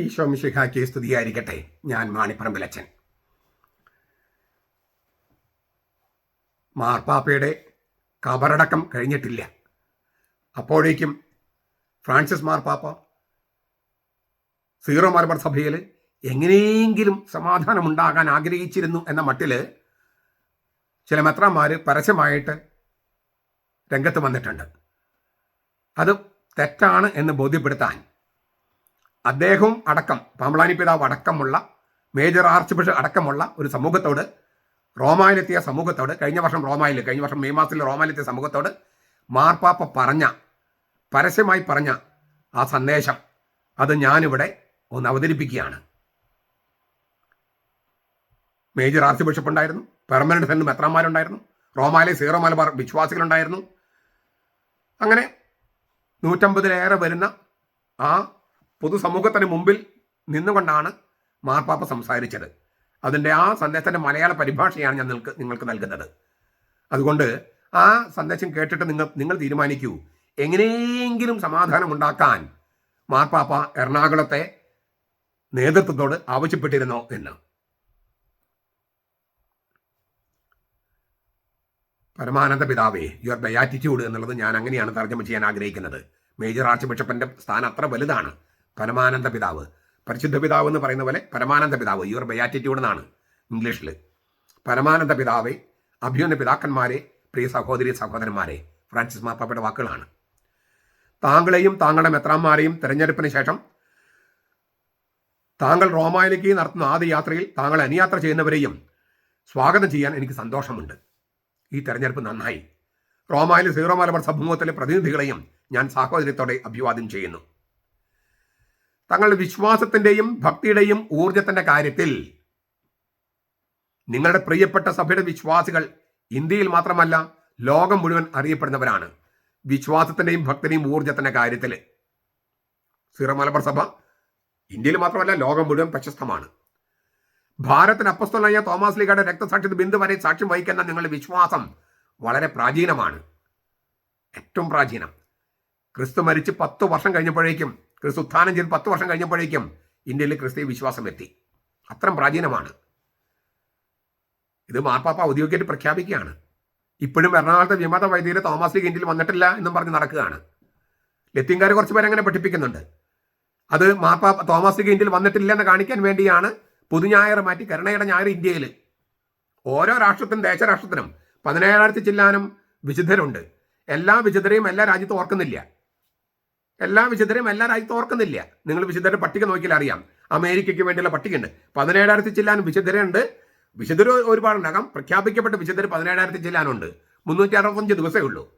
ഈശോ മിശിഹാക്കി സ്തുതിയായിരിക്കട്ടെ ഞാൻ മാണിപ്പറമ്പിലച്ചൻ മാർപ്പാപ്പയുടെ കബറടക്കം കഴിഞ്ഞിട്ടില്ല. അപ്പോഴേക്കും ഫ്രാൻസിസ് മാർപ്പാപ്പ സീറോ മാർബർ സഭയിൽ എങ്ങനെയെങ്കിലും സമാധാനമുണ്ടാകാൻ ആഗ്രഹിച്ചിരുന്നു എന്ന മട്ടിൽ ചില മെത്രാന്മാർ പരസ്യമായിട്ട് രംഗത്ത് വന്നിട്ടുണ്ട്. അത് തെറ്റാണ് എന്ന് ബോധ്യപ്പെടുത്താൻ അദ്ദേഹവും അടക്കം പാമ്പളാനി പിതാവ് അടക്കമുള്ള മേജർ ആർച്ച് ബിഷപ്പ് അടക്കമുള്ള ഒരു സമൂഹത്തോട് റോമായിലെത്തിയ സമൂഹത്തോട് കഴിഞ്ഞ വർഷം റോമായിൽ കഴിഞ്ഞ വർഷം മെയ് മാസത്തിൽ റോമായിലെത്തിയ സമൂഹത്തോട് മാർപ്പാപ്പ പറഞ്ഞ പരസ്യമായി പറഞ്ഞ ആ സന്ദേശം അത് ഞാനിവിടെ ഒന്ന് അവതരിപ്പിക്കുകയാണ്. മേജർ ആർച്ച് ബിഷപ്പ് ഉണ്ടായിരുന്നു പെർമനന്റ് സെന്റ് മെത്രാന്മാരുണ്ടായിരുന്നു റോമായിലെ സീറോ മലബാർ വിശ്വാസികളുണ്ടായിരുന്നു. അങ്ങനെ നൂറ്റമ്പതിലേറെ വരുന്ന ആ പൊതുസമൂഹത്തിന് മുമ്പിൽ നിന്നുകൊണ്ടാണ് മാർപ്പാപ്പ സംസാരിച്ചത്. അതിന്റെ ആ സന്ദേശത്തിന്റെ മലയാള പരിഭാഷയാണ് ഞാൻ നിങ്ങൾക്ക് നിങ്ങൾക്ക് നൽകുന്നത്. അതുകൊണ്ട് ആ സന്ദേശം കേട്ടിട്ട് നിങ്ങൾ നിങ്ങൾ തീരുമാനിക്കൂ. എങ്ങനെയെങ്കിലും സമാധാനം ഉണ്ടാക്കാൻ മാർപ്പാപ്പ എറണാകുളത്തെ നേതൃത്വത്തോട് ആവശ്യപ്പെട്ടിരുന്നോ എന്ന്. പരമാനന്ദ പിതാവേ യുവർ ബയാറ്റിറ്റ്യൂഡ് എന്നുള്ളത് ഞാൻ അങ്ങനെയാണ് തർജമ ചെയ്യാൻ ആഗ്രഹിക്കുന്നത്. മേജർ ആർച്ച് ബിഷപ്പിന്റെ സ്ഥാനം അത്ര വലുതാണ്. പരമാനന്ദ പിതാവ്. പരിശുദ്ധ പിതാവ് എന്ന് പറയുന്ന പോലെ പരമാനന്ദ പിതാവ്. യുവർ ബയാറ്റിറ്റ്യൂഡ് എന്നാണ് ഇംഗ്ലീഷിൽ പരമാനന്ദ പിതാവെ അഭ്യുന്ന പിതാക്കന്മാരെ പ്രിയ സഹോദരി സഹോദരന്മാരെ ഫ്രാൻസിസ് മാപ്പാപ്പയുടെ വാക്കുകളാണ്. താങ്കളെയും താങ്കളുടെ മെത്രാന്മാരെയും തെരഞ്ഞെടുപ്പിന് ശേഷം താങ്കൾ റോമായിലേക്ക് നടത്തുന്ന ആദ്യ യാത്രയിൽ താങ്കൾ അനുയാത്ര ചെയ്യുന്നവരെയും സ്വാഗതം ചെയ്യാൻ എനിക്ക് സന്തോഷമുണ്ട്. ഈ തെരഞ്ഞെടുപ്പ് നന്നായി. റോമായിലെ സീറോ മലബാർ സമൂഹത്തിലെ പ്രതിനിധികളെയും ഞാൻ സാഹോദര്യത്തോടെ അഭിവാദ്യം ചെയ്യുന്നു. തങ്ങളുടെ വിശ്വാസത്തിന്റെയും ഭക്തിയുടെയും ഊർജത്തിന്റെ കാര്യത്തിൽ നിങ്ങളുടെ പ്രിയപ്പെട്ട സഭയുടെ വിശ്വാസികൾ ഇന്ത്യയിൽ മാത്രമല്ല ലോകം മുഴുവൻ അറിയപ്പെടുന്നവരാണ്. വിശ്വാസത്തിന്റെയും ഭക്തിയുടെയും ഊർജത്തിന്റെ കാര്യത്തിൽ. സീറോ മലബാർ സഭ ഇന്ത്യയിൽ മാത്രമല്ല ലോകം മുഴുവൻ പ്രശസ്തമാണ്. ഭാരതത്തിന് അപ്പസ്തനായ തോമസ് ലീഗയുടെ രക്തസാക്ഷിത ബിന്ദു വരെ സാക്ഷ്യം വഹിക്കുന്ന നിങ്ങളുടെ വിശ്വാസം വളരെ പ്രാചീനമാണ്. ഏറ്റവും പ്രാചീനം. ക്രിസ്തു മരിച്ച് പത്ത് വർഷം കഴിഞ്ഞപ്പോഴേക്കും ക്രിസ്തു ഉത്ഥാനം ചെയ്ത് പത്ത് വർഷം കഴിഞ്ഞപ്പോഴേക്കും ഇന്ത്യയിൽ ക്രിസ്തീയ വിശ്വാസം എത്തി. അത്രയും പ്രാചീനമാണ്. ഇത് മാർപ്പാപ്പ ഔദ്യോഗികമായിട്ട് പ്രഖ്യാപിക്കുകയാണ്. ഇപ്പോഴും എറണാകുളത്തെ വിമത വൈദ്യുതി തോമസ് ലീഗ് ഇന്ത്യയിൽ വന്നിട്ടില്ല എന്നും പറഞ്ഞ് നടക്കുകയാണ്. ലത്തീൻകാരെ കുറച്ച് പേരെ അങ്ങനെ പഠിപ്പിക്കുന്നുണ്ട്. അത് മാർപ്പാപ്പ തോമസ് ലീഗ് ഇന്ത്യയിൽ വന്നിട്ടില്ല എന്ന് കാണിക്കാൻ വേണ്ടിയാണ് പുതുഞായർ മാറ്റി കരുണയുടെ ഞായർ ഇന്ത്യയിൽ ഓരോ രാഷ്ട്രത്തിനും ദേശരാഷ്ട്രത്തിനും പതിനേഴായിരത്തി ചില്ലാനും വിശുദ്ധരുണ്ട്. എല്ലാ വിശുദ്ധരെയും എല്ലാ രാജ്യത്തും ഓർക്കുന്നില്ല. എല്ലാ വിശുദ്ധരെയും എല്ലാ രാജ്യത്തും ഓർക്കുന്നില്ല നിങ്ങൾ വിശുദ്ധരുടെ പട്ടിക നോക്കിയാൽ അറിയാം. അമേരിക്കയ്ക്ക് വേണ്ടിയുള്ള പട്ടികയുണ്ട്. പതിനേഴായിരത്തി ചില്ലാനും വിശുദ്ധരുണ്ട് വിശുദ്ധർ ഒരുപാടുണ്ടാകാം. പ്രഖ്യാപിക്കപ്പെട്ട വിശുദ്ധർ പതിനേഴായിരത്തി ചില്ലാനുണ്ട്. മുന്നൂറ്റി അറുപത്തഞ്ച് ദിവസമേ ഉള്ളൂ.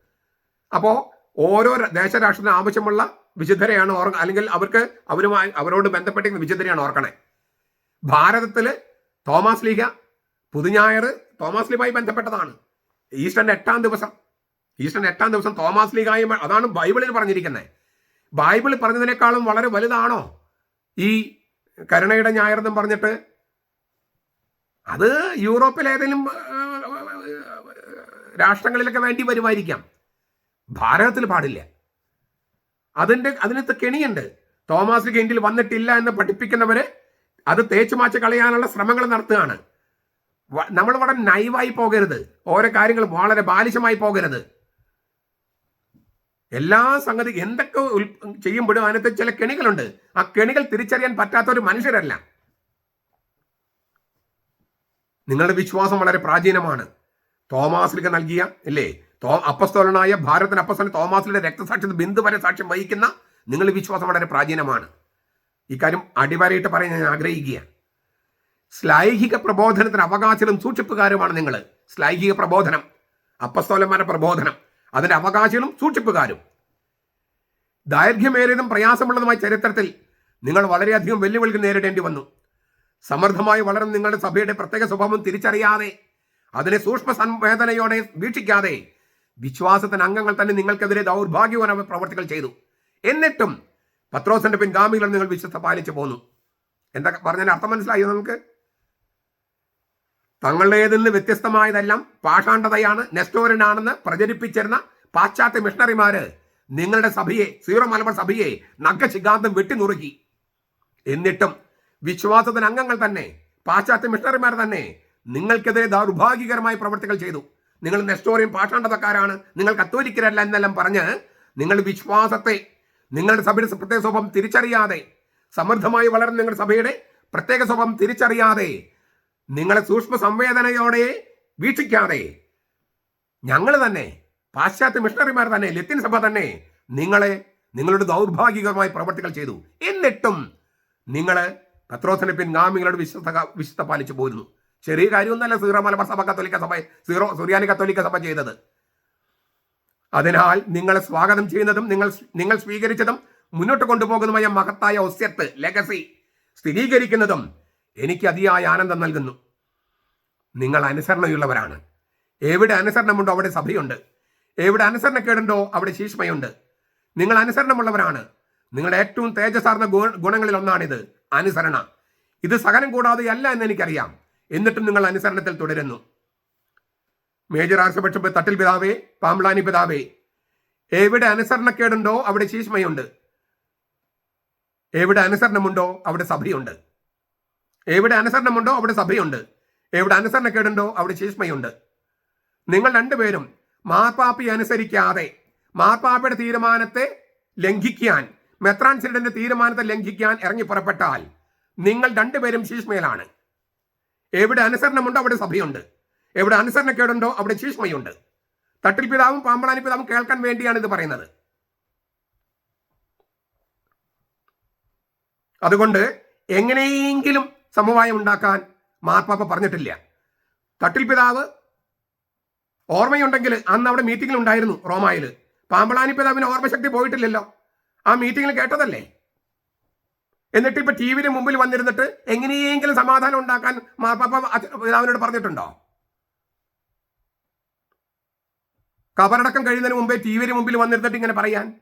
അപ്പോൾ ഓരോ ദേശരാഷ്ട്രത്തിന് ആവശ്യമുള്ള വിശുദ്ധരെയാണ് ഓർ അല്ലെങ്കിൽ അവർക്ക് അവരുമായി അവരോട് ബന്ധപ്പെട്ടിരിക്കുന്ന വിശുദ്ധരെയാണ് ഓർക്കണേ. ഭാരതത്തിൽ തോമസ് ലീഗ പുതുഞായർ തോമസ് ലീഗുമായി ബന്ധപ്പെട്ടതാണ്. ഈസ്റ്ററിന്റെ എട്ടാം ദിവസം. ഈസ്റ്ററിന്റെ എട്ടാം ദിവസം തോമസ് ലീഗായി അതാണ് ബൈബിളിൽ പറഞ്ഞിരിക്കുന്നത്. ബൈബിളിൽ പറഞ്ഞതിനേക്കാളും വളരെ വലുതാണോ? ഈ കരുണയുടെ ഞായർന്നും പറഞ്ഞിട്ട്? അത് യൂറോപ്പിൽ ഏതെങ്കിലും രാഷ്ട്രങ്ങളിലൊക്കെ വേണ്ടി വരുമായിരിക്കാം. ഭാരതത്തിൽ പാടില്ല. അതിന്റെ അതിനകത്ത് കെണിയുണ്ട്. തോമസ് കെൻഡിൽ വന്നിട്ടില്ല എന്ന് പഠിപ്പിക്കുന്നവര് അത് തേച്ചു മാച്ച് കളയാനുള്ള ശ്രമങ്ങൾ നടത്തുകയാണ്. നമ്മൾ വളരെ നൈവായി പോകരുത്. ഓരോ കാര്യങ്ങൾ വളരെ ബാലിശമായി പോകരുത്. എല്ലാ സംഗതി എന്തൊക്കെ ചെയ്യുമ്പോഴും അതിനകത്ത് ചില കെണികളുണ്ട്. ആ കെണികൾ തിരിച്ചറിയാൻ പറ്റാത്ത ഒരു മനുഷ്യരല്ല. നിങ്ങളുടെ വിശ്വാസം വളരെ പ്രാചീനമാണ്. തോമാസിലേക്ക് നൽകിയ ഇല്ലേ? തോ അപ്പസ്തോലനായ ഭാരതത്തിന് അപ്പസ്തോലൻ തോമാസിലെ രക്തസാക്ഷി ബിന്ദു വരെ സാക്ഷ്യം വഹിക്കുന്ന നിങ്ങളുടെ വിശ്വാസം വളരെ പ്രാചീനമാണ്. ഇക്കാര്യം അടിവരയിട്ട് പറയാൻ ഞാൻ ആഗ്രഹിക്കുക ശ്ലൈഹിക പ്രബോധനത്തിന് അവകാശവും സൂക്ഷിപ്പുകാരുമാണ് നിങ്ങൾ ശ്ലൈഹിക പ്രബോധനം. അപ്പസ്തോലന്മാരുടെ പ്രബോധനം. അതിന്റെ അവകാശികളും സൂക്ഷിപ്പുകാരും. ദൈർഘ്യമേറിയതും പ്രയാസമുള്ളതുമായ ചരിത്രത്തിൽ നിങ്ങൾ വളരെയധികം വെല്ലുവിളികൾ നേരിടേണ്ടി വന്നു. സമർത്ഥമായി വളരും നിങ്ങളുടെ സഭയുടെ പ്രത്യേക സ്വഭാവം തിരിച്ചറിയാതെ അതിനെ സൂക്ഷ്മ സംവേദനയോടെ വീക്ഷിക്കാതെ വിശ്വാസത്തിന് അംഗങ്ങൾ തന്നെ നിങ്ങൾക്കെതിരെ ദൗർഭാഗ്യപരമായ പ്രവർത്തികൾ ചെയ്തു. എന്നിട്ടും പത്രോസിന്റെ പിൻഗാമികളും നിങ്ങൾ വിശ്വസ്ത പാലിച്ചു പോന്നു. എന്താ പറഞ്ഞതിന് അർത്ഥം മനസ്സിലായോ നമുക്ക്? തങ്ങളുടേതിൽ നിന്ന് വ്യത്യസ്തമായതെല്ലാം പാഷാണ്ഡതയാണ് നെസ്റ്റോറിനാണെന്ന് പ്രചരിപ്പിച്ചിരുന്ന പാശ്ചാത്യ മിഷണറിമാര് നിങ്ങളുടെ സഭയെ സീറോ മലബാർ സഭയെ നഗ്ഗശികാന്തം വെട്ടിനുറുക്കി. എന്നിട്ടും വിശ്വാസത്തിന് അംഗങ്ങൾ തന്നെ പാശ്ചാത്യ മിഷണറിമാർ തന്നെ നിങ്ങൾക്കെതിരെ ദൗർഭാഗ്യകരമായ പ്രവർത്തികൾ ചെയ്തു. നിങ്ങൾ നെസ്റ്റോറിയും പാഷാണ്ടതക്കാരാണ് നിങ്ങൾ കത്തോലിക്കരല്ല എന്നെല്ലാം പറഞ്ഞ് നിങ്ങൾ വിശ്വാസത്തെ നിങ്ങളുടെ സഭയുടെ പ്രത്യേക സ്വഭാവം തിരിച്ചറിയാതെ സമൃദ്ധമായി വളർന്ന നിങ്ങളുടെ സഭയുടെ പ്രത്യേക സ്വഭാവം തിരിച്ചറിയാതെ നിങ്ങളെ സൂക്ഷ്മ സംവേദനയോടെ വീക്ഷിക്കാതെ. ഞങ്ങൾ തന്നെ പാശ്ചാത്യ മിഷണറിമാർ തന്നെ ലത്തിൻ സഭ തന്നെ നിങ്ങളെ നിങ്ങളുടെ ദൗർഭാഗ്യകരമായ പ്രവർത്തികൾ ചെയ്തു. എന്നിട്ടും നിങ്ങൾ പത്രോസിനെ പിൻഗാമികളുടെ വിശ്വസ്ത വിശുദ്ധ പാലിച്ചു പോരുന്നു. ചെറിയ കാര്യമൊന്നല്ല സീറോ മലബാർ സഭ കത്തോലിക്ക സഭ സീറോ സുറിയാനി കത്തോലിക്ക സഭ ചെയ്തത്. അതിനാൽ നിങ്ങളെ സ്വാഗതം ചെയ്യുന്നതും നിങ്ങൾ നിങ്ങൾ സ്വീകരിച്ചതും മുന്നോട്ട് കൊണ്ടുപോകുന്നതുമായ മഹത്തായ ഒസ്യത്ത് ലെഗസി സ്ഥിരീകരിക്കുന്നതും എനിക്ക് അതിയായ ആനന്ദം നൽകുന്നു. നിങ്ങൾ അനുസരണയുള്ളവരാണ്. എവിടെ അനുസരണമുണ്ടോ അവിടെ സഭയുണ്ട്. എവിടെ അനുസരണക്കേടുണ്ടോ അവിടെ ശീഷ്മയുണ്ട്. നിങ്ങൾ അനുസരണമുള്ളവരാണ്. നിങ്ങളുടെ ഏറ്റവും തേജസാർന്ന ഗുണങ്ങളിൽ ഒന്നാണിത് അനുസരണ. ഇത് സഹനം കൂടാതെ അല്ല എന്ന് എനിക്കറിയാം. എന്നിട്ടും നിങ്ങൾ അനുസരണത്തിൽ തുടരുന്നു. മേജർ ആർച്ച് തട്ടിൽ പിതാവേ പാമ്പ്ലാനി പിതാവേ എവിടെ അനുസരണക്കേടുണ്ടോ അവിടെ ശീഷ്മയുണ്ട്. എവിടെ അനുസരണമുണ്ടോ അവിടെ സഭയുണ്ട്. എവിടെ അനുസരണമുണ്ടോ അവിടെ സഭയുണ്ട്. എവിടെ അനുസരണക്കേടുണ്ടോ അവിടെ ശീഷ്മയുണ്ട്. നിങ്ങൾ രണ്ടുപേരും മാർപ്പാപ്പി അനുസരിക്കാതെ മാർപ്പാപ്പയുടെ തീരുമാനത്തെ ലംഘിക്കാൻ മെത്രാൻ സിഡന്റെ തീരുമാനത്തെ ലംഘിക്കാൻ ഇറങ്ങി പുറപ്പെട്ടാൽ നിങ്ങൾ രണ്ടുപേരും ശീഷ്മയിലാണ്. എവിടെ അനുസരണമുണ്ടോ അവിടെ സഭയുണ്ട്. എവിടെ അനുസരണക്കേടുണ്ടോ അവിടെ ശീഷ്മയുണ്ട്. തട്ടിൽ പിതാവും പാമ്പളാനി പിതാവും കേൾക്കാൻ വേണ്ടിയാണ് ഇത് പറയുന്നത്. അതുകൊണ്ട് എങ്ങനെയെങ്കിലും സമവായം ഉണ്ടാക്കാൻ മാർപ്പാപ്പ പറഞ്ഞിട്ടില്ല. തട്ടിൽ പിതാവ് ഓർമ്മയുണ്ടെങ്കിൽ അന്ന് അവിടെ മീറ്റിംഗിൽ ഉണ്ടായിരുന്നു റോമായിൽ. പാമ്പളാനി പിതാവിന് ഓർമ്മശക്തി പോയിട്ടില്ലല്ലോ. ആ മീറ്റിംഗിൽ കേട്ടതല്ലേ? എന്നിട്ട് ഇപ്പൊ ടി വിയുടെ മുമ്പിൽ വന്നിരുന്നിട്ട് എങ്ങനെയെങ്കിലും സമാധാനം ഉണ്ടാക്കാൻ മാർപ്പാപ്പ പിതാവിനോട് പറഞ്ഞിട്ടുണ്ടോ? കബറടക്കം കഴിയുന്നതിന് മുമ്പേ ടി വിയുടെ മുമ്പിൽ വന്നിരുന്നിട്ട് ഇങ്ങനെ പറയാൻ?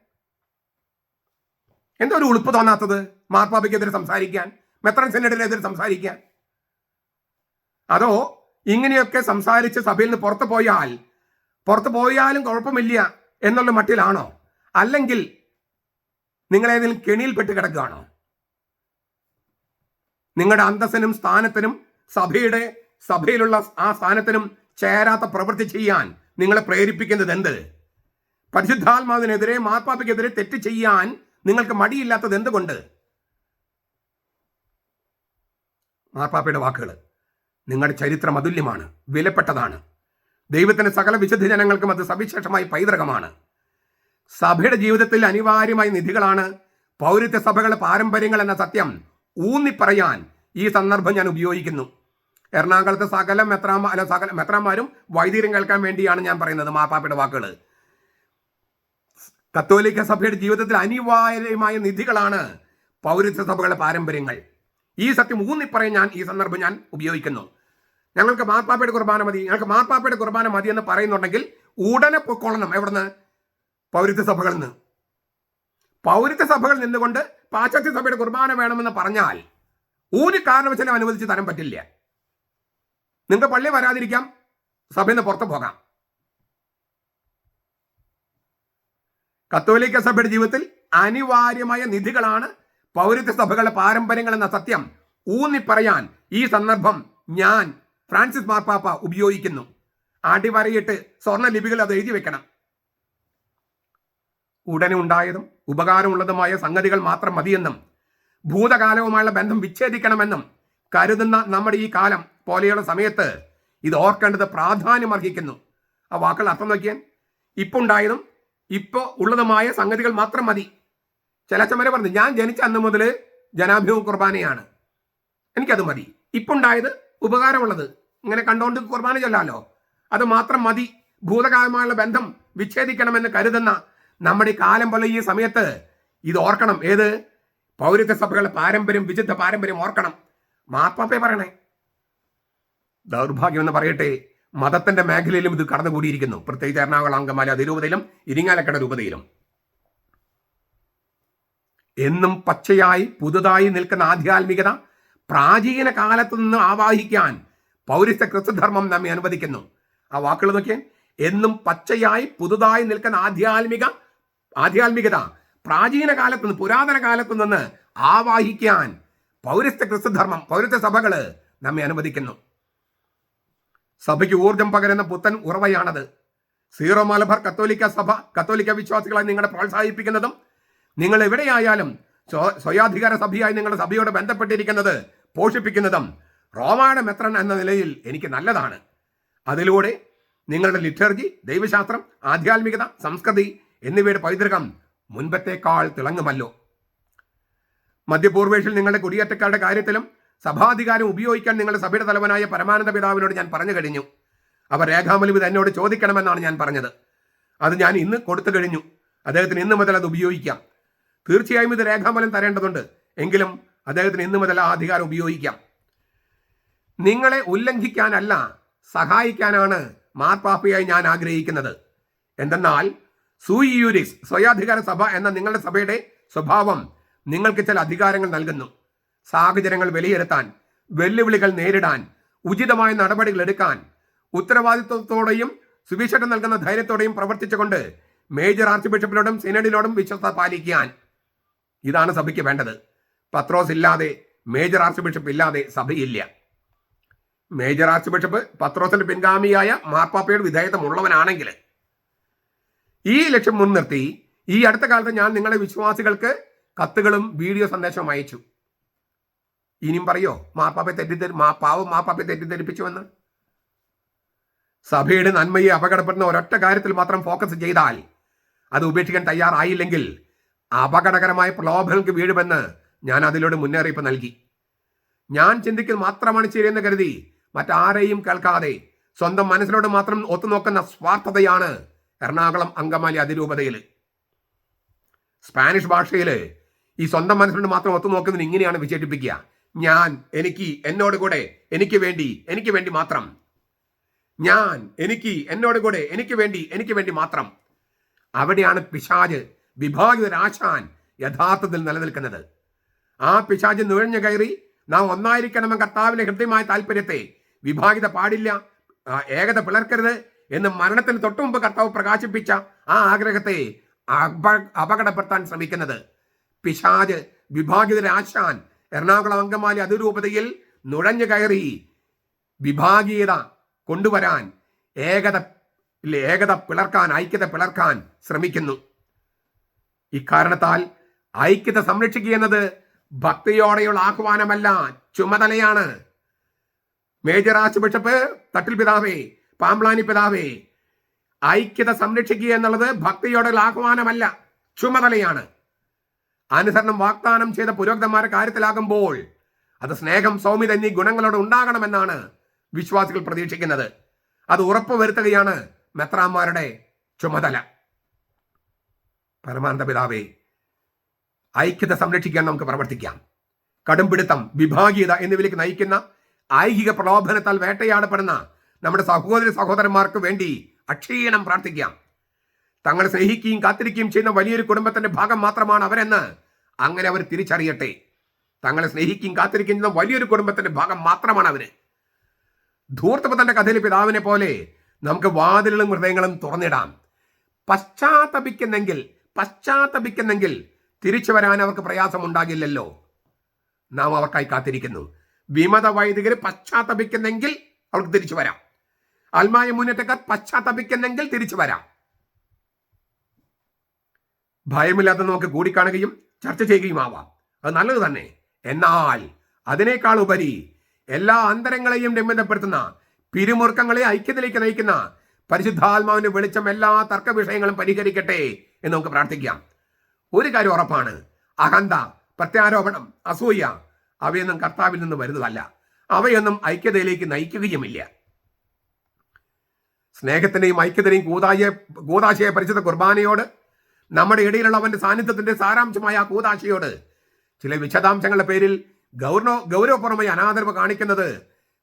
എന്താ ഒരു ഉളുപ്പ് തോന്നാത്തത് മാർപ്പാപ്പയ്ക്കെതിരെ സംസാരിക്കാൻ. മെത്രൻ സെനറ്റിനെതിരെ സംസാരിക്കാൻ അതോ ഇങ്ങനെയൊക്കെ സംസാരിച്ച് സഭയിൽ നിന്ന് പുറത്തു പോയാൽ പുറത്തു പോയാലും കുഴപ്പമില്ല എന്നുള്ള മട്ടിലാണോ? അല്ലെങ്കിൽ നിങ്ങളേതെങ്കിലും കെണിയിൽപ്പെട്ട് കിടക്കുകയാണോ? നിങ്ങളുടെ അന്തസ്സിനും സ്ഥാനത്തിനും സഭയുടെ സഭയിലുള്ള ആ സ്ഥാനത്തിനും ചേരാത്ത പ്രവൃത്തി ചെയ്യാൻ നിങ്ങളെ പ്രേരിപ്പിക്കുന്നത് എന്ത്? പരിശുദ്ധാത്മാവിനെതിരെ മാർപ്പാപ്പയ്ക്കെതിരെ തെറ്റ് ചെയ്യാൻ നിങ്ങൾക്ക് മടിയില്ലാത്തത് എന്തുകൊണ്ട്? മാർപ്പാപ്പയുടെ വാക്കുകൾ നിങ്ങളുടെ ചരിത്രം അതുല്യമാണ് വിലപ്പെട്ടതാണ്. ദൈവത്തിന്റെ സകല വിശുദ്ധ ജനങ്ങൾക്കും അത് സവിശേഷമായി പൈതൃകമാണ്. സഭയുടെ ജീവിതത്തിൽ അനിവാര്യമായ നിധികളാണ് പൗരത്വ സഭകളുടെ പാരമ്പര്യങ്ങൾ എന്ന സത്യം ഊന്നിപ്പറയാൻ ഈ സന്ദർഭം ഞാൻ ഉപയോഗിക്കുന്നു. എറണാകുളത്തെ സകല മെത്രാമ അല്ല സകല മെത്രാന്മാരും വൈദ്യരും കേൾക്കാൻ വേണ്ടിയാണ് ഞാൻ പറയുന്നത് മാപ്പാപ്പയുടെ വാക്കുകൾ കത്തോലിക്ക സഭയുടെ ജീവിതത്തിൽ അനിവാര്യമായ നിധികളാണ് പൗരത്വ സഭകളുടെ പാരമ്പര്യങ്ങൾ. ഈ സത്യം ഊന്നിപ്പറയാൻ ഞാൻ ഈ സന്ദർഭം ഞാൻ ഉപയോഗിക്കുന്നു. ഞങ്ങൾക്ക് മാർപ്പാപ്പയുടെ കുർബാന മതി. ഞങ്ങൾക്ക് മാർപ്പാപ്പയുടെ കുർബാന മതി എന്ന് പറയുന്നുണ്ടെങ്കിൽ ഉടനെ പൊക്കോളണം എവിടുന്ന്? പൗരത്വ സഭകളിൽ നിന്ന്. പൗരത്വ സഭകളിൽ നിന്നുകൊണ്ട് പാശ്ചാത്യ സഭയുടെ കുർബാന വേണമെന്ന് പറഞ്ഞാൽ ഒരു കാരണവശാലും അനുവദിച്ച് തരാൻ പറ്റില്ല. നിങ്ങൾക്ക് പള്ളി വരാതിരിക്കാം. സഭയിൽ നിന്ന് പുറത്തു പോകാം. കത്തോലിക്ക സഭയുടെ ജീവിതത്തിൽ അനിവാര്യമായ നിധികളാണ് പൗരത്വ സഭകളുടെ പാരമ്പര്യങ്ങൾ എന്ന സത്യം ഊന്നിപ്പറയാൻ ഈ സന്ദർഭം ഞാൻ ഫ്രാൻസിസ് മാർപ്പാപ്പ ഉപയോഗിക്കുന്നു. അടിവരയിട്ട് സ്വർണ ലിപികൾ അത് എഴുതി വെക്കണം. ഉടനെ ഉണ്ടായതും ഉപകാരമുള്ളതുമായ സംഗതികൾ മാത്രം മതിയെന്നും ഭൂതകാലവുമായുള്ള ബന്ധം വിച്ഛേദിക്കണമെന്നും കരുതുന്ന നമ്മുടെ ഈ കാലം പോലെയുള്ള സമയത്ത് ഇത് ഓർക്കേണ്ടത് പ്രാധാന്യം അർഹിക്കുന്നു. ആ വാക്കുകൾ അർത്ഥം നോക്കിയാൽ ഇപ്പൊ ഉണ്ടായതും ഇപ്പൊ ഉള്ളതുമായ സംഗതികൾ മാത്രം മതി. ചില അച്ഛന്മാരെ പറഞ്ഞു ഞാൻ ജനിച്ച അന്ന് മുതൽ ജനാഭിമുഖ കുർബാനയാണ്. എനിക്കത് മതി. ഇപ്പൊ ഉണ്ടായത് ഉപകാരമുള്ളത്. ഇങ്ങനെ കണ്ടോണ്ട് കുർബാന ചൊല്ലാലോ? അത് മാത്രം മതി. ഭൂതകാലമായുള്ള ബന്ധം വിച്ഛേദിക്കണമെന്ന് കരുതുന്ന നമ്മുടെ കാലം പോലെ ഈ സമയത്ത് ഇത് ഓർക്കണം. ഏത്? പൗരത്വ സഭകളുടെ പാരമ്പര്യം വിശുദ്ധ പാരമ്പര്യം ഓർക്കണം. മാർപ്പാപ്പയെ പറയണേ. ദൗർഭാഗ്യം എന്ന് പറയട്ടെ മതത്തിന്റെ മേഖലയിലും ഇത് കടന്നുകൂടിയിരിക്കുന്നു. പ്രത്യേകിച്ച് എറണാകുളം അങ്കമാലി അതിരൂപതയിലും ഇരിങ്ങാലക്കട രൂപതയിലും. എന്നും പച്ചയായി പുതുതായി നിൽക്കുന്ന ആധ്യാത്മികത പ്രാചീന കാലത്ത് നിന്ന് ആവാഹിക്കാൻ പൗരസ്ത്യ ക്രിസ്തുധർമ്മം നമ്മെ അനുവദിക്കുന്നു. ആ വാക്കുകൾ നോക്കിയാൽ എന്നും പച്ചയായി പുതുതായി നിൽക്കുന്ന ആധ്യാത്മിക ആധ്യാത്മികത പ്രാചീന കാലത്തു നിന്ന് പുരാതന കാലത്ത് നിന്ന് ആവാഹിക്കാൻ പൗരസ്ത്യ ക്രിസ്തുധർമ്മം പൗരസ്ത സഭകൾ നമ്മെ അനുവദിക്കുന്നു. സഭയ്ക്ക് ഊർജം പകരുന്ന പുത്തൻ ഉറവയാണത്. സീറോ മലബാർ കത്തോലിക്ക സഭ കത്തോലിക്ക വിശ്വാസികളെ നിങ്ങളെ പ്രോത്സാഹിപ്പിക്കുന്നതും നിങ്ങൾ എവിടെയായാലും സ്വയാധികാര സഭയായി നിങ്ങളുടെ സഭയോട് ബന്ധപ്പെട്ടിരിക്കുന്നത് പോഷിപ്പിക്കുന്നതും റോമായുടെ മെത്രൻ എന്ന നിലയിൽ എനിക്ക് നല്ലതാണ്. അതിലൂടെ നിങ്ങളുടെ ലിറ്റർജി ദൈവശാസ്ത്രം ആധ്യാത്മികത സംസ്കൃതി എന്നിവയുടെ പൈതൃകം മുൻപത്തേക്കാൾ തിളങ്ങുമല്ലോ. മധ്യപൂർവേഷിൽ നിങ്ങളുടെ കുടിയേറ്റക്കാരുടെ കാര്യത്തിലും സഭാധികാരം ഉപയോഗിക്കാൻ നിങ്ങളുടെ സഭയുടെ തലവനായ പരമാനന്ദ പിതാവിനോട് ഞാൻ പറഞ്ഞു കഴിഞ്ഞു. അവർ രേഖാമൂലം എന്നോട് ചോദിക്കണമെന്നാണ് ഞാൻ പറഞ്ഞത്. അത് ഞാൻ ഇന്ന് കൊടുത്തു കഴിഞ്ഞു. അദ്ദേഹത്തിന് ഇന്ന് മുതൽ അത് ഉപയോഗിക്കാം. തീർച്ചയായും ഇത് രേഖാമൂലം തരേണ്ടതുണ്ട്. എങ്കിലും അദ്ദേഹത്തിന് ഇന്നു മുതൽ ആ അധികാരം ഉപയോഗിക്കാം. നിങ്ങളെ ഉല്ലംഘിക്കാനല്ല സഹായിക്കാനാണ് മാർപ്പാപ്പയായി ഞാൻ ആഗ്രഹിക്കുന്നത്. എന്തെന്നാൽ സൂയിയൂരിസ് സ്വയാധികാര സഭ എന്ന നിങ്ങളുടെ സഭയുടെ സ്വഭാവം നിങ്ങൾക്ക് ചില അധികാരങ്ങൾ നൽകുന്നു. സാഹചര്യങ്ങൾ വിലയിരുത്താൻ വെല്ലുവിളികൾ നേരിടാൻ ഉചിതമായ നടപടികൾ എടുക്കാൻ ഉത്തരവാദിത്വത്തോടെയും സുവിശേഷം നൽകുന്ന ധൈര്യത്തോടെയും പ്രവർത്തിച്ചുകൊണ്ട് മേജർ ആർച്ച് ബിഷപ്പിനോടും സിനഡിനോടും വിശ്വസ്ത പാലിക്കാൻ ഇതാണ് സഭയ്ക്ക് വേണ്ടത്. പത്രോസ് ഇല്ലാതെ മേജർ ആർച്ച് ബിഷപ്പ് ഇല്ലാതെ സഭയില്ല. മേജർ ആർച്ച് ബിഷപ്പ് പത്രോസിന്റെ പിൻഗാമിയായ മാർപ്പാപ്പയുടെ വിധേയത്വമുള്ളവനാണെങ്കിൽ ഈ ലക്ഷ്യം മുൻനിർത്തി ഈ അടുത്ത കാലത്ത് ഞാൻ നിങ്ങളെ വിശ്വാസികൾക്ക് കത്തുകളും വീഡിയോ സന്ദേശവും അയച്ചു. ഇനിയും പറയോ മാപ്പാപ്പെ തെറ്റിദ്ധരി മാ പാവം മാപ്പാപ്പെ തെറ്റിദ്ധരിപ്പിച്ചുവെന്ന്? സഭയുടെ നന്മയെ അപകടപ്പെടുന്ന ഒരൊറ്റ കാര്യത്തിൽ മാത്രം ഫോക്കസ് ചെയ്താൽ അത് ഉപേക്ഷിക്കാൻ തയ്യാറായില്ലെങ്കിൽ അപകടകരമായ പ്രലോഭനങ്ങൾക്ക് വീഴുമെന്ന് ഞാൻ അതിലൂടെ മുന്നറിയിപ്പ് നൽകി. ഞാൻ ചിന്തിക്കൽ മാത്രമാണ് ശരിയെന്ന് കരുതി മറ്റാരെയും കേൾക്കാതെ സ്വന്തം മനസ്സിനോട് മാത്രം ഒത്തുനോക്കുന്ന സ്വാർത്ഥതയാണ് എറണാകുളം അങ്കമാലി അതിരൂപതയിൽ സ്പാനിഷ് ഭാഷയിൽ ഈ സ്വന്തം മനസ്സിനോട് മാത്രം ഒത്തുനോക്കുന്നതിന് ഇങ്ങനെയാണ് വിശേഷിപ്പിക്കുക. ഞാൻ എനിക്ക് എന്നോട് കൂടെ എനിക്ക് വേണ്ടി എനിക്ക് വേണ്ടി മാത്രം. ഞാൻ എനിക്ക് എന്നോട് കൂടെ എനിക്ക് വേണ്ടി എനിക്ക് വേണ്ടി മാത്രം. അവിടെയാണ് പിശാജ് വിഭാഗിതരാശാൻ യഥാർത്ഥത്തിൽ നിലനിൽക്കുന്നത്. ആ പിശാജ് നുഴഞ്ഞു കയറി നാം ഒന്നായിരിക്കണമെന്ന കർത്താവിന്റെ ഹൃദ്യമായ താല്പര്യത്തെ വിഭാഗിത പാടില്ല ഏകത പിളർക്കരുത് എന്ന് മരണത്തിന് തൊട്ടു മുമ്പ് കർത്താവ് പ്രകാശിപ്പിച്ച ആ ആഗ്രഹത്തെ അപ- അപകടപ്പെടുത്താൻ ശ്രമിക്കുന്നത്. പിശാജ് വിഭാഗിതരാശാൻ എറണാകുളം അങ്കമാലി അതിരൂപതയിൽ നുഴഞ്ഞു കയറി വിഭാഗീയത കൊണ്ടുവരാൻ ഏകത ഏകത പിളർക്കാൻ ഐക്യത പിളർക്കാൻ ശ്രമിക്കുന്നു. ഇക്കാരണത്താൽ ഐക്യത സംരക്ഷിക്കുക എന്നത് ഭക്തിയോടെയുള്ള ആഹ്വാനമല്ല ചുമതലയാണ്. മേജർ ആർച്ച് ബിഷപ്പ് തട്ടിൽ പിതാവേ പാമ്പ്ലാനി പിതാവേ ഐക്യത സംരക്ഷിക്കുക എന്നുള്ളത് ഭക്തിയോടെയുള്ള ആഹ്വാനമല്ല ചുമതലയാണ്. അനുസരണം വാഗ്ദാനം ചെയ്ത പുരോഹിതന്മാരെ കാര്യത്തിലാകുമ്പോൾ അത് സ്നേഹം സൗമ്യത എന്നീ ഗുണങ്ങളോട് ഉണ്ടാകണമെന്നാണ് വിശ്വാസികൾ പ്രതീക്ഷിക്കുന്നത്. അത് ഉറപ്പുവരുത്തുകയാണ് മെത്രാന്മാരുടെ ചുമതല. പരമാനന്ദ പിതാവേ ഐക്യത സംരക്ഷിക്കാൻ നമുക്ക് പ്രവർത്തിക്കാം. കടുംപിടുത്തം വിഭാഗീയത എന്നിവയിലേക്ക് നയിക്കുന്ന ഐഹിക പ്രലോഭനത്താൽ വേട്ടയാടപ്പെടുന്ന നമ്മുടെ സഹോദരി സഹോദരന്മാർക്ക് വേണ്ടി അക്ഷീണം പ്രാർത്ഥിക്കാം. തങ്ങളെ സ്നേഹിക്കുകയും കാത്തിരിക്കുകയും ചെയ്യുന്ന വലിയൊരു കുടുംബത്തിന്റെ ഭാഗം മാത്രമാണ് അവരെന്ന് അങ്ങനെ അവർ തിരിച്ചറിയട്ടെ. തങ്ങളെ സ്നേഹിക്കുകയും കാത്തിരിക്കുകയും ചെയ്യുന്ന വലിയൊരു കുടുംബത്തിന്റെ ഭാഗം മാത്രമാണ് അവർ. ധൂർത്തപത്തന്റെ കഥയിലെ പിതാവിനെ പോലെ നമുക്ക് വാതിലുകളും ഹൃദയങ്ങളും തുറന്നിടാം. പശ്ചാത്തപിക്കുന്നെങ്കിൽ പശ്ചാത്തപിക്കുന്നെങ്കിൽ തിരിച്ചു വരാൻ അവർക്ക് പ്രയാസമുണ്ടാകില്ലല്ലോ. നാം അവർക്കായി കാത്തിരിക്കുന്നു. വിമത വൈദികർ പശ്ചാത്തപിക്കുന്നെങ്കിൽ അവർക്ക് തിരിച്ചു വരാം. അൽമായ മുന്നേറ്റക്കാർ പശ്ചാത്തപിക്കുന്നെങ്കിൽ തിരിച്ചു വരാം. ഭയമില്ലാതെ നമുക്ക് കൂടിക്കാണുകയും ചർച്ച ചെയ്യുകയും ആവാം. അത് നല്ലത് തന്നെ. എന്നാൽ അതിനേക്കാൾ ഉപരി എല്ലാ അന്തരങ്ങളെയും രമ്യതപ്പെടുത്തുന്ന പിരിമുറുക്കങ്ങളെ ഐക്യത്തിലേക്ക് നയിക്കുന്ന പരിശുദ്ധാത്മാവിന്റെ വെളിച്ചം എല്ലാ തർക്ക വിഷയങ്ങളും പരിഹരിക്കട്ടെ എന്ന് നമുക്ക് പ്രാർത്ഥിക്കാം. ഒരു കാര്യം ഉറപ്പാണ്. അഹന്ത പ്രത്യാരോപണം അസൂയ അവയൊന്നും കർത്താവിൽ നിന്ന് വരുന്നതല്ല. അവയൊന്നും ഐക്യതയിലേക്ക് നയിക്കുകയുമില്ല. സ്നേഹത്തിന്റെയും ഐക്യത്തിന്റെയും കൂതാശയ കൂതാശയ പരിശുദ്ധ കുർബാനയോട് നമ്മുടെ ഇടയിലുള്ള അവന്റെ സാന്നിധ്യത്തിന്റെ സാരാംശമായ ആ കൂതാശയോട് ചില വിശദാംശങ്ങളുടെ പേരിൽ ഗൗരവ ഗൗരവപൂർവമായി അനാദരവ് കാണിക്കുന്നത്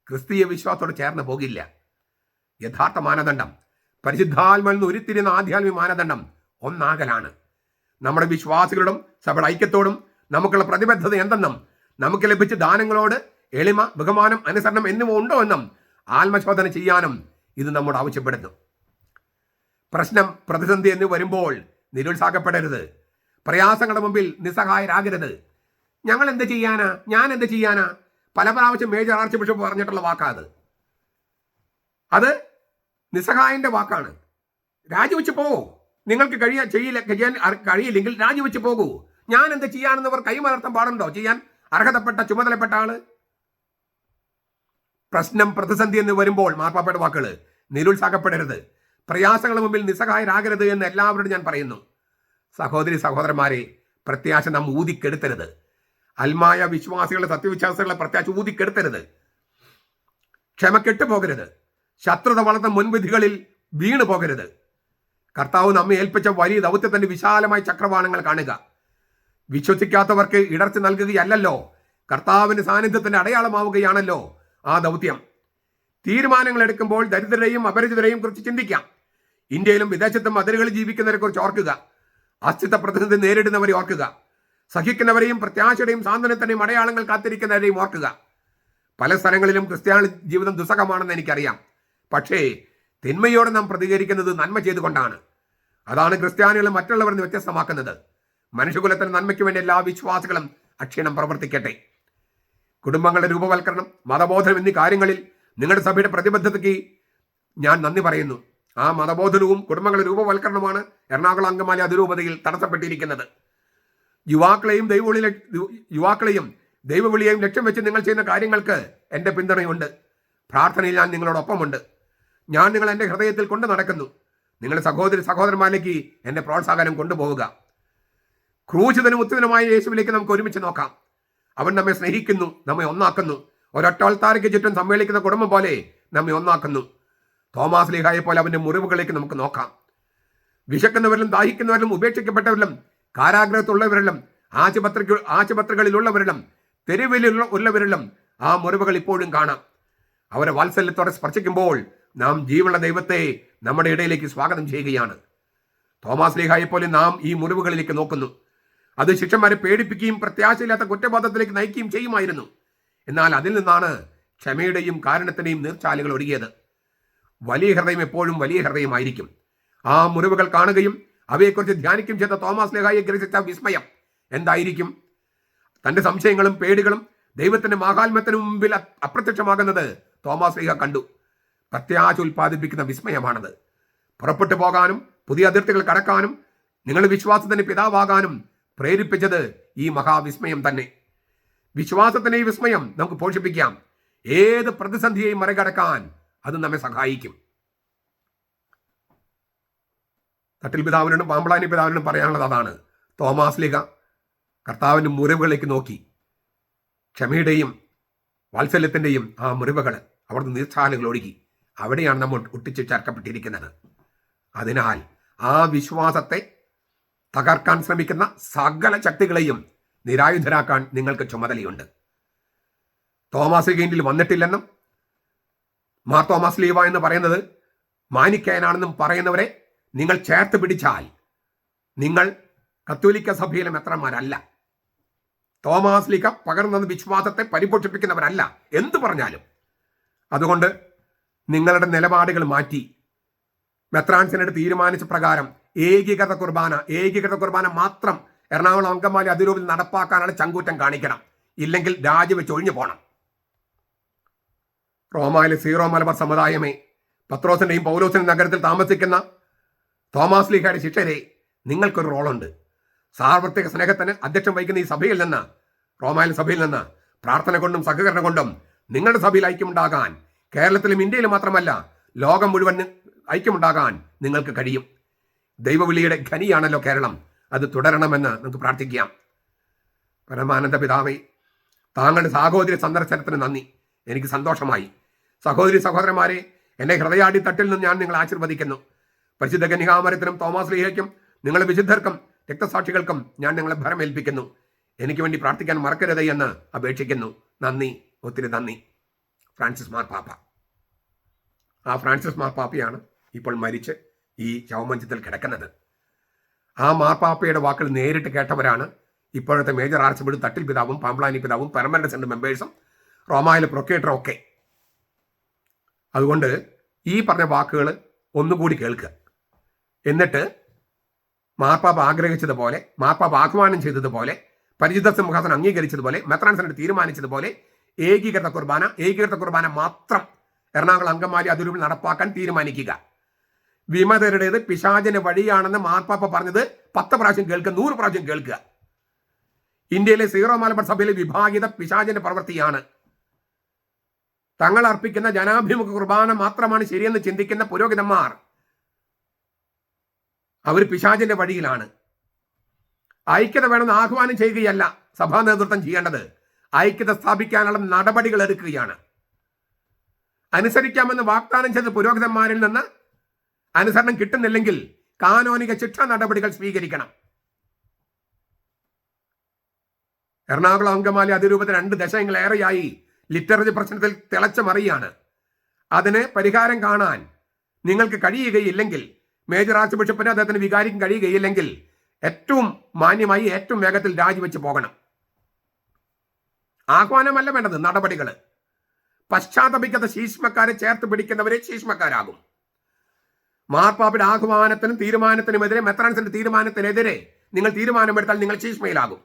ക്രിസ്തീയ വിശ്വാസത്തോട് ചേർന്ന് പോകില്ല. യഥാർത്ഥ മാനദണ്ഡം. പരിശുദ്ധാത്മൽ നിന്ന് ഉരുത്തിരിയുന്ന ആധ്യാത്മിക മാനദണ്ഡം. ഒന്നാകലാണ്. നമ്മുടെ വിശ്വാസികളോടും സഭയുടെ ഐക്യത്തോടും നമുക്കുള്ള പ്രതിബദ്ധത എന്തെന്നും നമുക്ക് ലഭിച്ച ദാനങ്ങളോട് എളിമ ബഹുമാനം അനുസരണം എന്നിവ ഉണ്ടോ എന്നും ആത്മശോധന ചെയ്യാനും ഇത് നമ്മോട് ആവശ്യപ്പെടുന്നു. പ്രശ്നം പ്രതിസന്ധി എന്ന് വരുമ്പോൾ നിരുത്സാഹപ്പെടരുത്. പ്രയാസങ്ങളുടെ മുമ്പിൽ നിസ്സഹായരാകരുത്. ഞങ്ങൾ എന്ത് ചെയ്യാനാ? ഞാൻ എന്ത് ചെയ്യാനാ? പല പ്രാവശ്യം മേജർ ആർച്ച് ബിഷപ്പ് പറഞ്ഞിട്ടുള്ള വാക്കാത് അത്. നിസ്സഹായന്റെ വാക്കാണ്. രാജിവെച്ച് പോകൂ നിങ്ങൾക്ക് കഴിയ ചെയ്യില്ല ചെയ്യാൻ കഴിയില്ലെങ്കിൽ രാജിവെച്ച് പോകൂ. ഞാൻ എന്ത് ചെയ്യാനെന്നവർ കൈമലർത്താൻ പാടുണ്ടോ? ചെയ്യാൻ അർഹതപ്പെട്ട ചുമതലപ്പെട്ട ആൾ? പ്രശ്നം പ്രതിസന്ധി എന്ന് വരുമ്പോൾ മാർപ്പാപ്പയുടെ വാക്കുകൾ നിരുത്സാഹപ്പെടരുത്. പ്രയാസങ്ങളുടെ മുമ്പിൽ നിസ്സഹായരാകരുത് എന്ന് എല്ലാവരോടും ഞാൻ പറയുന്നു. സഹോദരി സഹോദരന്മാരെ പ്രത്യാശ നാം ഊതിക്കെടുത്തരുത്. അൽമായ വിശ്വാസികളെ സത്യവിശ്വാസികളെ പ്രത്യാശ ഊതിക്കെടുത്തരുത്. ക്ഷമ കെട്ടുപോകരുത്. ശത്രുത വളർന്ന മുൻവിധികളിൽ വീണു പോകരുത് കർത്താവ് നമ്മെ ഏൽപ്പിച്ച വലിയ ദൗത്യത്തിന്റെ വിശാലമായ ചക്രവാണങ്ങൾ കാണുക. വിശ്വസിക്കാത്തവർക്ക് ഇടർച്ച നൽകുകയല്ലല്ലോ. കർത്താവിന്റെ സാന്നിധ്യത്തിന്റെ അടയാളമാവുകയാണല്ലോ ആ ദൗത്യം. തീരുമാനങ്ങൾ എടുക്കുമ്പോൾ ദരിദ്രരെയും അപരിചിതരെയും കുറിച്ച് ചിന്തിക്കാം. ഇന്ത്യയിലും വിദേശത്തും അതിരുകളിൽ ജീവിക്കുന്നവരെ കുറിച്ച് ഓർക്കുക. അസ്ഥിത പ്രതിസന്ധി നേരിടുന്നവരെ ഓർക്കുക. സഹിക്കുന്നവരെയും പ്രത്യാശയുടെയും സാന്ത്വനത്തിന്റെയും അടയാളങ്ങൾ കാത്തിരിക്കുന്നവരെയും ഓർക്കുക. പല സ്ഥലങ്ങളിലും ക്രിസ്ത്യാനി ജീവിതം ദുസ്സഹമാണെന്ന് എനിക്കറിയാം. പക്ഷേ തിന്മയോടെ നാം പ്രതികരിക്കുന്നത് നന്മ ചെയ്തുകൊണ്ടാണ്. അതാണ് ക്രിസ്ത്യാനികളെ മറ്റുള്ളവരിൽ നിന്ന് വ്യത്യസ്തമാക്കുന്നത്. മനുഷ്യകുലത്തിന് നന്മയ്ക്ക് വേണ്ടി എല്ലാ വിശ്വാസികളും അക്ഷീണം പ്രവർത്തിക്കട്ടെ. കുടുംബങ്ങളുടെ രൂപവൽക്കരണം മതബോധനം എന്നീ കാര്യങ്ങളിൽ നിങ്ങളുടെ സഭയുടെ പ്രതിബദ്ധതയ്ക്ക് ഞാൻ നന്ദി പറയുന്നു. ആ മതബോധനവും കുടുംബങ്ങളുടെ രൂപവൽക്കരണമാണ് എറണാകുളം അങ്കമാലി അതിരൂപതയിൽ തടസ്സപ്പെട്ടിരിക്കുന്നത്. യുവാക്കളെയും ദൈവവിളി യുവാക്കളെയും ദൈവവിളിയെയും ലക്ഷ്യം വെച്ച് നിങ്ങൾ ചെയ്യുന്ന കാര്യങ്ങൾക്ക് എന്റെ പിന്തുണയുണ്ട്. പ്രാർത്ഥനയിൽ ഞാൻ നിങ്ങളോടൊപ്പമുണ്ട്. ഞാൻ നിങ്ങൾ എന്റെ ഹൃദയത്തിൽ കൊണ്ടു നടക്കുന്നു. നിങ്ങളുടെ സഹോദരി സഹോദരന്മാരിലേക്ക് എന്റെ പ്രോത്സാഹനം കൊണ്ടുപോവുക. ക്രൂശിതനും ഉത്തമനുമായ യേശുവിലേക്ക് നമുക്ക് ഒരുമിച്ച് നോക്കാം. അവൻ നമ്മെ സ്നേഹിക്കുന്നു നമ്മെ ഒന്നാക്കുന്നു. ഒരൊറ്റാൾത്താരയ്ക്ക് ചുറ്റും സമ്മേളിക്കുന്ന കുടുംബം പോലെ നമ്മെ ഒന്നാക്കുന്നു. തോമാസ് ലീഹായെ പോലെ അവന്റെ മുറിവുകളിലേക്ക് നമുക്ക് നോക്കാം. വിശക്കുന്നവരിലും ദാഹിക്കുന്നവരിലും ഉപേക്ഷിക്കപ്പെട്ടവരിലും കാരാഗ്രഹത്തുള്ളവരിലും ആശുപത്രി ആശുപത്രികളിലുള്ളവരിലും തെരുവിലുള്ള ഉള്ളവരിലും ആ മുറിവുകൾ ഇപ്പോഴും കാണാം. അവരെ വാത്സല്യത്തോടെ സ്പർശിക്കുമ്പോൾ നാം ജീവുള്ള ദൈവത്തെ നമ്മുടെ ഇടയിലേക്ക് സ്വാഗതം ചെയ്യുകയാണ്. തോമസ് ലേഖായെ പോലെ നാം ഈ മുറിവുകളിലേക്ക് നോക്കുന്നു. അത് ശിഷ്യന്മാരെ പേടിപ്പിക്കുകയും പ്രത്യാശയില്ലാത്ത കുറ്റബോധത്തിലേക്ക് നയിക്കുകയും ചെയ്യുമായിരുന്നു. എന്നാൽ അതിൽ നിന്നാണ് ക്ഷമയുടെയും കാരണത്തിന്റെയും നീർച്ചാലുകൾ ഒഴുകിയത്. വലിയ ഹൃദയം എപ്പോഴും വലിയ ഹൃദയമായിരിക്കും. ആ മുറിവുകൾ കാണുകയും അവയെക്കുറിച്ച് ധ്യാനിക്കുകയും ചെയ്ത തോമസ് ലേഹായെ ഗ്രഹിച്ച വിസ്മയം എന്തായിരിക്കും? തന്റെ സംശയങ്ങളും പേടികളും ദൈവത്തിന്റെ മാഹാത്മ്യത്തിന് മുമ്പിൽ അപ്രത്യക്ഷമാകുന്നത് തോമസ് ലേഖ കണ്ടു. പ്രത്യാശ ഉൽപ്പാദിപ്പിക്കുന്ന വിസ്മയമാണത്. പുറപ്പെട്ടു പോകാനും പുതിയ അതിർത്തികൾ കടക്കാനും നിങ്ങൾ വിശ്വാസത്തിന്റെ പിതാവാകാനും പ്രേരിപ്പിച്ചത് ഈ മഹാവിസ്മയം തന്നെ. വിശ്വാസത്തിന്റെ ഈ വിസ്മയം നമുക്ക് പോഷിപ്പിക്കാം. ഏത് പ്രതിസന്ധിയെയും മറികടക്കാൻ അത് നമ്മെ സഹായിക്കും. തട്ടിൽ പിതാവിനോടും പാമ്പളാനി പിതാവിനോടും പറയാനുള്ളത് അതാണ്. തോമാസ് ലിഗ കർത്താവിന്റെ മുറിവുകളിലേക്ക് നോക്കി. ക്ഷമയുടെയും വാത്സല്യത്തിന്റെയും ആ മുറിവുകൾ അവിടുന്ന് നീർച്ചാലുകൾ ഒഴുകി അവിടെയാണ് നമ്മൾ ഒട്ടിച്ച് ചേർക്കപ്പെട്ടിരിക്കുന്നത്. അതിനാൽ ആ വിശ്വാസത്തെ തകർക്കാൻ ശ്രമിക്കുന്ന സകല ശക്തികളെയും നിരായുധരാക്കാൻ നിങ്ങൾക്ക് ചുമതലയുണ്ട്. തോമസ് ഗെയിൻഡിൽ വന്നിട്ടില്ലെന്നും മാർ തോമസ് ലീവ എന്ന് പറയുന്നത് മാനിക്കാനാണെന്നും പറയുന്നവരെ നിങ്ങൾ ചേർത്ത് പിടിച്ചാൽ നിങ്ങൾ കത്തോലിക്ക സഭയിലെ മെത്രന്മാരല്ല തോമാസ് ലീഗ പകർന്ന വിശ്വാസത്തെ പരിപോഷിപ്പിക്കുന്നവരല്ല. എന്തു പറഞ്ഞാലും. അതുകൊണ്ട് നിങ്ങളുടെ നിലപാടുകൾ മാറ്റി. മെത്രാൻസിനോട് തീരുമാനിച്ച പ്രകാരം ഏകീകൃത കുർബാന ഏകീകൃത കുർബാന മാത്രം എറണാകുളം അങ്കമാലി അതിരൂപിൽ നടപ്പാക്കാനാണ് ചങ്കൂറ്റം കാണിക്കണം. ഇല്ലെങ്കിൽ രാജിവെച്ച് ഒഴിഞ്ഞു പോകണം റോമായിലെ സീറോ മലബാർ സമുദായമേ പത്രോസിന്റെയും പൗലോസിന്റെ നഗരത്തിൽ താമസിക്കുന്ന തോമസ് ലീഹയുടെ ശിക്ഷരെ നിങ്ങൾക്കൊരു റോളുണ്ട്. സാർവത്രിക സ്നേഹത്തിന് അധ്യക്ഷം വഹിക്കുന്ന ഈ സഭയിൽ നിന്ന് റോമാലി സഭയിൽ നിന്ന് പ്രാർത്ഥന കൊണ്ടും സഹകരണം കൊണ്ടും നിങ്ങളുടെ സഭയിൽ ഐക്യമുണ്ടാകാൻ കേരളത്തിലും ഇന്ത്യയിലും മാത്രമല്ല ലോകം മുഴുവൻ ഐക്യമുണ്ടാകാൻ നിങ്ങൾക്ക് കഴിയും. ദൈവവിളിയുടെ ഖനിയാണല്ലോ കേരളം. അത് തുടരണമെന്ന് നമുക്ക് പ്രാർത്ഥിക്കാം. പരമാനന്ദ പിതാവേ താങ്കളുടെ സാഹോദര്യ സന്ദർശനത്തിന് നന്ദി. എനിക്ക് സന്തോഷമായി. സഹോദരി സഹോദരന്മാരെ എന്റെ ഹൃദയാടി തട്ടിൽ നിന്ന് ഞാൻ നിങ്ങളെ ആശീർവദിക്കുന്നു. പരിശുദ്ധ കന്യകാമരത്തിനും തോമസ് ലീഹയ്ക്കും നിങ്ങളുടെ വിശുദ്ധർക്കും രക്തസാക്ഷികൾക്കും ഞാൻ നിങ്ങളെ ഭരമേൽപ്പിക്കുന്നു. എനിക്ക് വേണ്ടി പ്രാർത്ഥിക്കാൻ മറക്കരുത് എന്ന് അപേക്ഷിക്കുന്നു. നന്ദി ഒത്തിരി നന്ദി. ഫ്രാൻസിസ് മാർപ്പാപ്പ ആ ഫ്രാൻസിസ് മാർപ്പാപ്പയാണ് ഇപ്പോൾ മരിച്ച് ഈ ശവമഞ്ചത്തിൽ കിടക്കുന്നത്. ആ മാർപ്പാപ്പയുടെ വാക്കുകൾ നേരിട്ട് കേട്ടവരാണ് ഇപ്പോഴത്തെ മേജർ ആർച്ച് ബിഡ് തട്ടിൽ പിതാവും പാമ്പ്ലാനി പിതാവും പെർമനന്റ് സെന്റ് മെമ്പേഴ്സും റോമായിലെ പ്രൊക്കേറ്ററും ഒക്കെ. അതുകൊണ്ട് ഈ പറഞ്ഞ വാക്കുകൾ ഒന്നുകൂടി കേൾക്കുക. എന്നിട്ട് മാർപ്പാപ്പ ആഗ്രഹിച്ചതുപോലെ മാർപ്പാപ്പ ആഹ്വാനം ചെയ്തതുപോലെ പരിചിത സിംഹാസനം അംഗീകരിച്ചതുപോലെ മെത്രാൻ തീരുമാനിച്ചതുപോലെ ഏകീകൃത കുർബാന ഏകീകൃത കുർബാന മാത്രം എറണാകുളം അങ്കമാലി അതിരൂപിൽ നടപ്പാക്കാൻ തീരുമാനിക്കുക. വിമതരുടേത് പിശാചിന് വഴിയാണെന്ന് മാർപ്പാപ്പ പറഞ്ഞത് പത്ത് പ്രാവശ്യം കേൾക്കുക നൂറ് പ്രാവശ്യം കേൾക്കുക. ഇന്ത്യയിലെ സീറോ മലബാർ സഭയിലെ വിഭാഗിത പിശാചിന്റെ പ്രവൃത്തിയാണ്. തങ്ങൾ അർപ്പിക്കുന്ന ജനാഭിമുഖ കുർബാന മാത്രമാണ് ശരിയെന്ന് ചിന്തിക്കുന്ന പുരോഹിതന്മാർ അവർ പിശാചിന്റെ വഴിയിലാണ്. ഐക്യത വേണമെന്ന് ആഹ്വാനം ചെയ്യുകയല്ല സഭാ നേതൃത്വം ചെയ്യേണ്ടത്. ഐക്യത സ്ഥാപിക്കാനുള്ള നടപടികൾ എടുക്കുകയാണ്. അനുസരിക്കാമെന്ന് വാഗ്ദാനം ചെയ്ത പുരോഹിതന്മാരിൽ നിന്ന് അനുസരണം കിട്ടുന്നില്ലെങ്കിൽ കാനോനിക ശിക്ഷാ നടപടികൾ സ്വീകരിക്കണം. എറണാകുളം അങ്കമാലി അതിരൂപത്തിൽ രണ്ട് ദശകങ്ങളേറെയായി ലിറ്ററേച്ചർ പ്രശ്നത്തിൽ തിളച്ച മറിയാണ്. അതിന് പരിഹാരം കാണാൻ നിങ്ങൾക്ക് കഴിയുകയില്ലെങ്കിൽ മേജർ ആർച്ച് ബിഷപ്പിന് അദ്ദേഹത്തിന് വികാരിക്കും കഴിയുകയില്ലെങ്കിൽ ഏറ്റവും മാന്യമായി ഏറ്റവും വേഗത്തിൽ രാജിവെച്ച് പോകണം. ആഹ്വാനമല്ല വേണ്ടത് നടപടികൾ പശ്ചാത്തപിക്കാത്ത ശീഷ്മക്കാരെ ചേർത്ത് പിടിക്കുന്നവരെ ശീഷ്മക്കാരാകും. മാർപ്പാപ്പയുടെ ആഹ്വാനത്തിനും തീരുമാനത്തിനുമെതിരെ മെത്രാൻസിന്റെ തീരുമാനത്തിനെതിരെ നിങ്ങൾ തീരുമാനമെടുത്താൽ നിങ്ങൾ ശീഷ്മയിലാകും.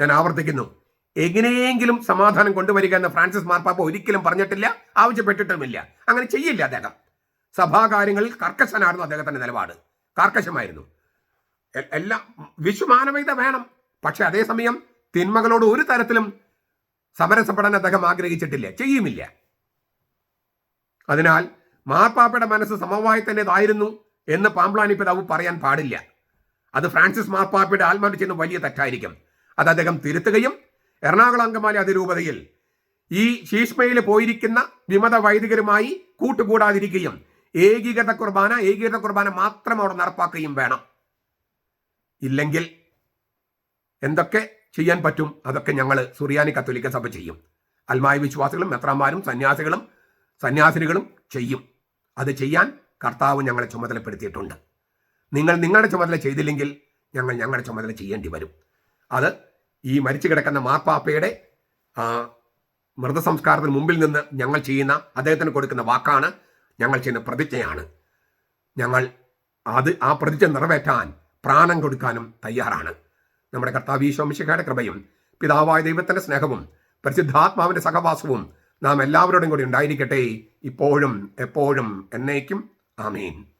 ഞാൻ ആവർത്തിക്കുന്നു. എങ്ങനെയെങ്കിലും സമാധാനം കൊണ്ടുവരിക എന്ന് ഫ്രാൻസിസ് മാർപ്പാപ്പ ഒരിക്കലും പറഞ്ഞിട്ടില്ല ആവശ്യപ്പെട്ടിട്ടുമില്ല. അങ്ങനെ ചെയ്യില്ല അദ്ദേഹം. സഭാകാര്യങ്ങളിൽ കർക്കശനായിരുന്നു അദ്ദേഹത്തിന്റെ നിലപാട്. കർക്കശമായിരുന്നു. എല്ലാം വിശ്വമാനവികത വേണം. പക്ഷെ അതേസമയം തിന്മകളോട് ഒരു തരത്തിലും സമരസപ്പെടാൻ അദ്ദേഹം ആഗ്രഹിച്ചിട്ടില്ല ചെയ്യുമില്ല. അതിനാൽ മാർപ്പാപ്പയുടെ മനസ്സ് സമവായത്തിന്റെതായിരുന്നു എന്ന് പാമ്പ്ലാനി പിതാവ് പറയാൻ പാടില്ല. അത് ഫ്രാൻസിസ് മാർപ്പാപ്പയുടെ ആത്മാവിൽ ചെയ്യുന്ന വലിയ തെറ്റായിരിക്കും. അത് അദ്ദേഹം തിരുത്തുകയും എറണാകുളം അങ്കമാലി അതിരൂപതയിൽ ഈ ശീഷ്മയിൽ പോയിരിക്കുന്ന വിമത വൈദികരുമായി കൂട്ടുകൂടാതിരിക്കുകയും ഏകീകൃത കുർബാന ഏകീകൃത കുർബാന മാത്രം അവിടെ നടപ്പാക്കുകയും വേണം. ഇല്ലെങ്കിൽ എന്തൊക്കെ ചെയ്യാൻ പറ്റും. അതൊക്കെ ഞങ്ങൾ സുറിയാനി കത്തോലിക്ക സഭ ചെയ്യും. അൽമായ വിശ്വാസികളും മെത്രാന്മാരും സന്യാസികളും സന്യാസിനികളും ചെയ്യും. അത് ചെയ്യാൻ കർത്താവ് ഞങ്ങളെ ചുമതലപ്പെടുത്തിയിട്ടുണ്ട്. നിങ്ങൾ നിങ്ങളുടെ ചുമതല ചെയ്തില്ലെങ്കിൽ ഞങ്ങൾ ഞങ്ങളുടെ ചുമതല ചെയ്യേണ്ടി വരും. അത് ഈ മരിച്ചു കിടക്കുന്ന മാർപ്പാപ്പയുടെ മൃതസംസ്കാരത്തിന് മുമ്പിൽ നിന്ന് ഞങ്ങൾ ചെയ്യുന്ന അദ്ദേഹത്തിന് കൊടുക്കുന്ന വാക്കാണ് ഞങ്ങൾ ചെയ്യുന്ന പ്രതിജ്ഞയാണ്. ഞങ്ങൾ അത് ആ പ്രതിജ്ഞ നിറവേറ്റാൻ പ്രാണം കൊടുക്കാനും തയ്യാറാണ്. നമ്മുടെ കർത്താവ് ഈശോമിശിഖയുടെ കൃപയും പിതാവായ ദൈവത്തിന്റെ സ്നേഹവും പരിശുദ്ധാത്മാവിന്റെ സഹവാസവും നാം എല്ലാവരോടും കൂടി ഉണ്ടായിരിക്കട്ടെ. ഇപ്പോഴും എപ്പോഴും എന്നേക്കും. ആമീൻ.